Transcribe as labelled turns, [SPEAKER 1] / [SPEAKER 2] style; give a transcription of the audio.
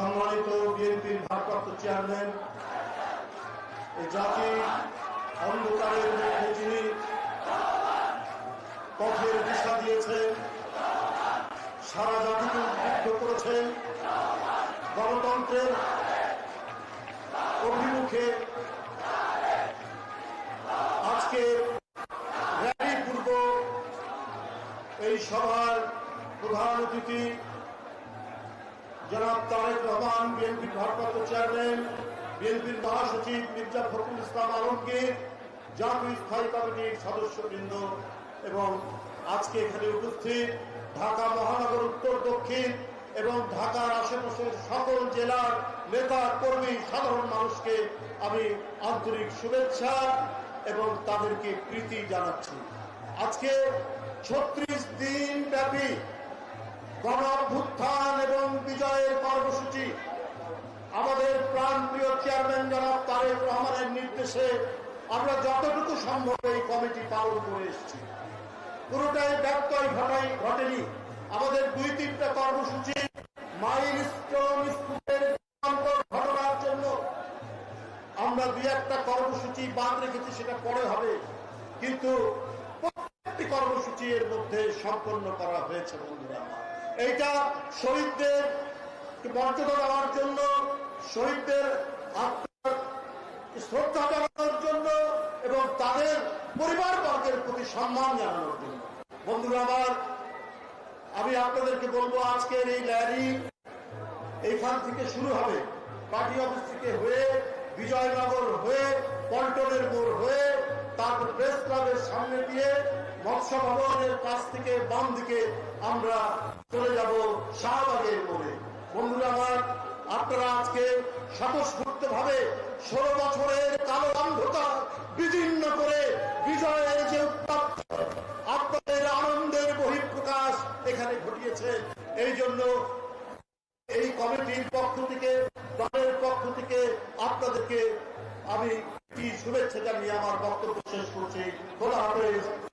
[SPEAKER 1] সম্মানিত বিএনপির ভারপ্রাপ্ত চেয়ারম্যান জাতি অন্ধকারের মধ্যে যিনি পথের দিশা দিয়েছেন, সারা জাতিকে উদ্বুদ্ধ করেছেন, গণতন্ত্রের অভিমুখে আজকে র্যালি পূর্ব এই সভার প্রধান অতিথি জনাব তারেক রহমান বিএনপির ভারপ্রাপ্ত চেয়ারম্যান, বিএনপির মহাসচিব মির্জা ফখরুল ইসলাম আলমগীর জাতীয় স্থায়ী কমিটির সদস্যবৃন্দ এবং আজকে এখানে উপস্থিত ঢাকা মহানগর উত্তর দক্ষিণ এবং ঢাকার আশেপাশের সকল জেলার নেতা, কর্মী, সাধারণ মানুষকে আমি আন্তরিক শুভেচ্ছা এবং তাদেরকে প্রীতি জানাচ্ছি। আজকে ছত্রিশ দিন ব্যাপী গণ এবং বিজয়ের কর্মসূচি। আমাদের প্রাণপ্রিয় চেয়ারম্যান জনাব তারেক রহমানের নির্দেশে আমরা যতটুকু সম্ভব এই কমিটি পালন করে এসেছি। পুরোটাই ব্যত্যয় ঘটাই ঘটেনি। আমাদের দুই তিনটা কর্মসূচি, মাইল স্টোন স্কুলের ঘটনার জন্য আমরা দুই একটা কর্মসূচি বাদ রেখেছি, সেটা পরে হবে। কিন্তু প্রত্যেকটি কর্মসূচি এর মধ্যে সম্পন্ন করা হয়েছে বন্ধুরা আমার। এইটা শহীদদের মর্যাদা দেওয়ার জন্য, শহীদদের শ্রদ্ধা জানানোর জন্য এবং তাদের পরিবার বর্গের প্রতি সম্মান জানানোর জন্য। বন্ধুরা আমার, আমি আপনাদেরকে বলব আজকের এই র্যালি এইখান থেকে শুরু হবে। পার্টি অফিস থেকে হয়ে, বিজয়নগর হয়ে, পল্টনের মোড় হয়ে তারপর প্রেস ক্লাবের সামনে দিয়ে মৎস্য ভবনের কাছ থেকে বাম দিকে আমরা চলে যাব শাহবাগের মোড়ে। বন্ধুরা আমার, আপনারা আজকে স্বতঃস্ফূর্ত ভাবে ষোলো বছরের কালো অন্ধকার বিদীর্ণ করে বিজয়ের যে উত্তাপ আপনাদের আনন্দের বহিঃপ্রকাশ এখানে ঘটিয়েছে। এই জন্য এই কমিটির পক্ষ থেকে, দলের পক্ষ থেকে আপনাদেরকে আমি শুভেচ্ছা জানিয়ে আমার বক্তব্য শেষ করছি। খোলা হাফেজ।